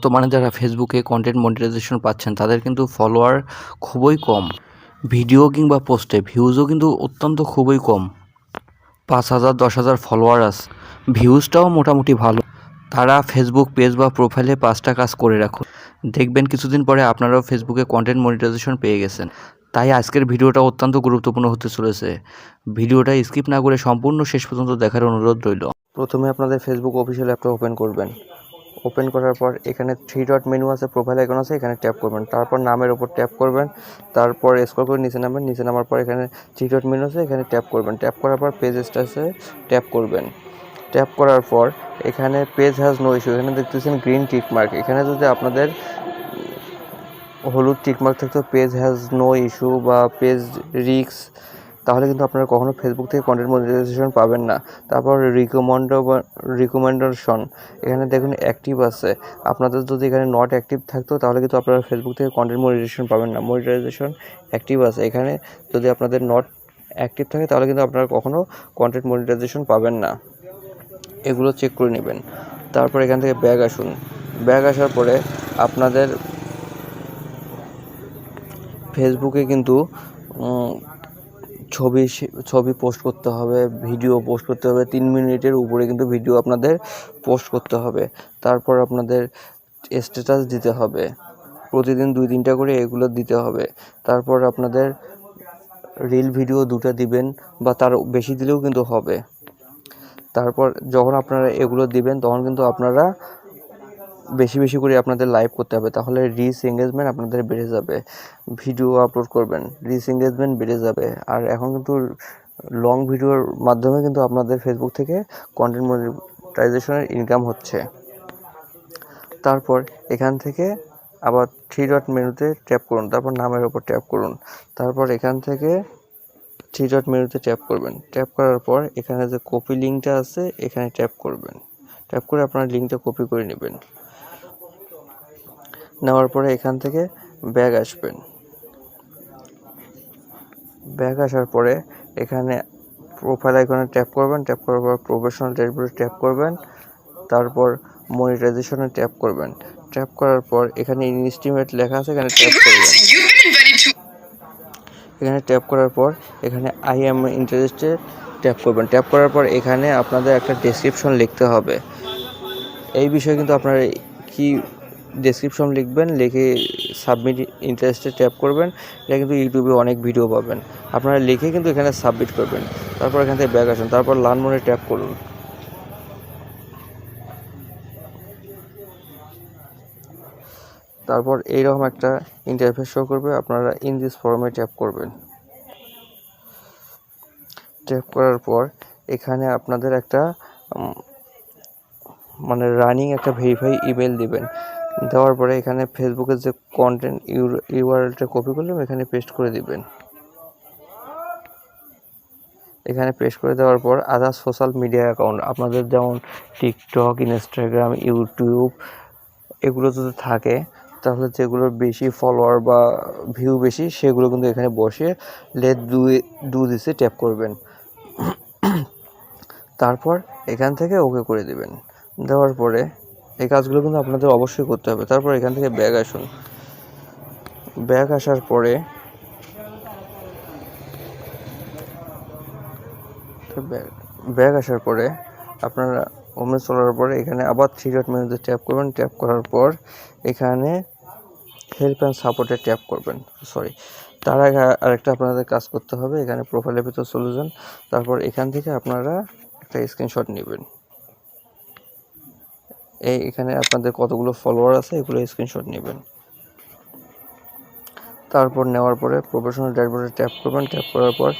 বর্তমানে যারা ফেসবুকে কন্টেন্ট মনিটাইজেশন পাচ্ছেন, তাদের কিন্তু ফলোয়ার খুবই কম। ভিডিও কিংবা পোস্টে ভিউজও কিন্তু অত্যন্ত খুবই কম। পাঁচ হাজার, দশ হাজার ফলোয়ার আছে ভিউজটাও মোটামুটি ভালো। তারা ফেসবুক পেজ বা প্রোফাইলে পাঁচটা কাজ করে রাখুন। দেখবেন কিছুদিন পরে আপনারাও ফেসবুকে কন্টেন্ট মনিটাইজেশন পেয়ে গেছেন। তাই আজকের ভিডিওটা অত্যন্ত গুরুত্বপূর্ণ হতে চলেছে। ভিডিওটা স্কিপ না করে সম্পূর্ণ শেষ পর্যন্ত দেখার অনুরোধ রইল। প্রথমে আপনাদের ফেসবুক অফিসিয়াল অ্যাপটা ওপেন করবেন। ওপেন করার পর এখানে থ্রি ডট মেনু আছে প্রোফাইল আইকন আছে, এখানে ট্যাপ করবেন। তারপর নামের ওপর ট্যাপ করবেন। তারপর স্ক্রল করে নিচে নামবেন। নিচে নামার পর এখানে থ্রি ডট মেনু আছে, এখানে ট্যাপ করবেন। ট্যাপ করার পর পেজ স্টাসে ট্যাপ করবেন। ট্যাপ করার পর এখানে পেজ হ্যাজ নো ইস্যু এখানে দেখতেছেন গ্রিন টিক মার্ক এখানে যদি আপনাদের হলুদ টিকমার্ক থাকতো পেজ হ্যাজ নো ইস্যু বা পেজ রিক্স তাহলে কিন্তু আপনারা কখনো ফেসবুক থেকে কন্টেন্ট মনিটাইজেশন পাবেন না। তারপর রিকমেন্ড রিকমেন্ডেশন এখানে দেখুন অ্যাক্টিভ আছে। আপনাদের যদি এখানে নট অ্যাক্টিভ থাকতো, তাহলে কিন্তু আপনারা ফেসবুক থেকে কন্টেন্ট মনিটাইজেশন পাবেন না। মনিটাইজেশন অ্যাক্টিভ আছে। এখানে যদি আপনাদের নট অ্যাক্টিভ থাকে, তাহলে কিন্তু আপনারা কখনো কন্টেন্ট মনিটাইজেশন পাবেন না। এগুলো চেক করে নেবেন। তারপর এখান থেকে ব্যাগ আসুন। ব্যাগ আসার পরে আপনাদের ফেসবুকে কিন্তু ছবি ছবি পোস্ট করতে হবে ভিডিও পোস্ট করতে হবে, তিন মিনিটের উপরে কিন্তু ভিডিও আপনাদের পোস্ট করতে হবে। তারপর আপনাদের স্ট্যাটাস দিতে হবে। প্রতিদিন দুই, তিনটা করে এগুলো দিতে হবে। তারপর আপনাদের রিল ভিডিও দুটো দিবেন বা তার বেশি দিলেও কিন্তু হবে। তারপর যখন আপনারা এগুলো দিবেন, তখন কিন্তু আপনারা বেশি বেশি করে আপনাদের লাইভ করতে হবে, তাহলে রিচ এঙ্গেজমেন্ট আপনাদের বেড়ে যাবে। ভিডিও আপলোড করবেন রিচ এঙ্গেজমেন্ট বেড়ে যাবে। আর এখন কিন্তু লং ভিডিওর মাধ্যমে কিন্তু আপনাদের ফেসবুক থেকে কন্টেন্ট মনিটাইজেশনের ইনকাম হচ্ছে। তারপর এখান থেকে আবার থ্রি ডট মেনুতে ট্যাপ করুন, তারপর নামের ওপর ট্যাপ করুন। তারপর এখান থেকে থ্রি ডট মেনুতে ট্যাপ করবেন। ট্যাপ করার পর এখানে যে কপি লিঙ্কটা আছে, এখানে ট্যাপ করবেন। ট্যাপ করে আপনার লিঙ্কটা কপি করে নেবেন। নেওয়ার পরে এখান থেকে ব্যাগ আসবেন। ব্যাগ আসার পরে এখানে প্রোফাইল আইকনে ট্যাপ করবেন ট্যাপ করার পর প্রফেশনাল ড্যাশবোর্ডে ট্যাপ করবেন তারপর মনিটাইজেশনে ট্যাপ করবেন। ট্যাপ করার পর এখানে ইনস্টিমেট লেখা আছে এখানে ট্যাপ করবেন। এখানে ট্যাপ করার পর এখানে আই এম ইন্টারেস্টেড ট্যাপ করবেন। ট্যাপ করার পর এখানে আপনাদের একটা ডেসক্রিপশন লিখতে হবে। এই বিষয়ে কিন্তু আপনারা কি ডেসক্রিপশন লিখবেন, লিখে সাবমিট ইন্টারেস্টে ট্যাপ করবেন, এটা কিন্তু ইউটিউবে অনেক ভিডিও পাবেন। আপনারা লিখে কিন্তু এখানে সাবমিট করবেন। তারপর এখান থেকে ব্যাক আসুন, তারপর লার্ন মোডে ট্যাপ করুন। তারপর এইরকম একটা ইন্টারফেস শো করবে, আপনারা ইন দিস ফর্মে ট্যাপ করবেন। ট্যাপ করার পর এখানে আপনাদের একটা মানে রানিং একটা ভেরিফাই ইমেল দিবেন। দেওয়ার পরে এখানে ফেসবুকের যে কন্টেন্ট ইউআরএলটা কপি করলাম, এখানে পেস্ট করে দিবেন। এখানে পেস্ট করে দেওয়ার পর আদার সোশ্যাল মিডিয়া অ্যাকাউন্ট আপনাদের যেমন টিকটক ইনস্টাগ্রাম ইউটিউব এগুলো যদি থাকে, তাহলে যেগুলোর বেশি ফলোয়ার বা ভিউ বেশি, সেগুলো কিন্তু এখানে বসে লেট ডু ডু দিসে ট্যাপ করবেন। তারপর এখান থেকে ওকে করে দিবেন। দেওয়ার পরে এই কাজগুলো কিন্তু আপনাদের অবশ্যই করতে হবে। তারপর এখান থেকে ব্যাগ আসুন। ব্যাগ আসার পরে ব্যাগ আসার পরে আপনারা হোমে চলার পরে এখানে আবার থ্রি ডট মেনুতে ট্যাপ করবেন। ট্যাপ করার পর এখানে হেল্প অ্যান্ড সাপোর্টে ট্যাপ করবেন। সরি তার আগে আরেকটা আপনাদের কাজ করতে হবে। এখানে প্রোফাইলের ভিতর যান। তারপর এখান থেকে আপনারা একটা স্ক্রিনশট নেবেন। এই এখানে আপনাদের কতগুলো ফলোয়ার আছে, এগুলো স্ক্রিনশট নেবেন। তারপর নেওয়ার পরে প্রফেশনাল ড্যাশবোর্ডে ট্যাপ করবেন ট্যাপ করার পর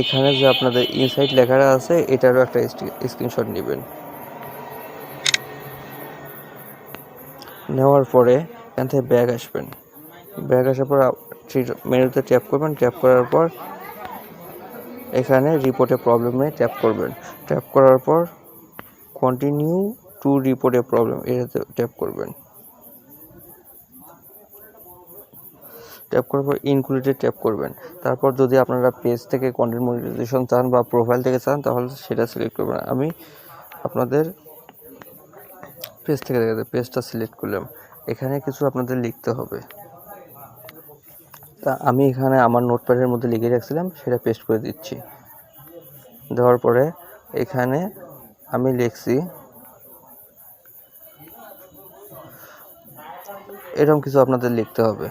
এখানে যে আপনাদের ইনসাইট লেখাটা আছে, এটারও একটা স্ক্রিনশট নেবেন। নেওয়ার পরে এখান থেকে ব্যাগ আসবেন। ব্যাগ আসার পর মেনুতে ট্যাপ করবেন ট্যাপ করার পর এখানে রিপোর্টে প্রবলেমে ট্যাপ করবেন। ট্যাপ করার পর কন্টিনিউ টু রিপোর্টে প্রবলেম এটাতে ট্যাপ করবেন। ট্যাপ করার পর ইনক্লুডে ট্যাপ করবেন। তারপর যদি আপনারা পেজ থেকে কন্টেন্ট মনিটাইজেশন চান বা প্রোফাইল থেকে চান, তাহলে সেটা সিলেক্ট করবেন। আমি আপনাদের পেজ থেকে দেখাতে পেজটা সিলেক্ট করলাম। এখানে কিছু আপনাদের লিখতে হবে। তা আমি এখানে আমার নোটপ্যাডের মধ্যে লিখে রাখছিলাম, সেটা পেস্ট করে দিচ্ছি। দেওয়ার পরে এখানে আমি লিখছি এরকম কিছু আপনাদের লিখতে হবে।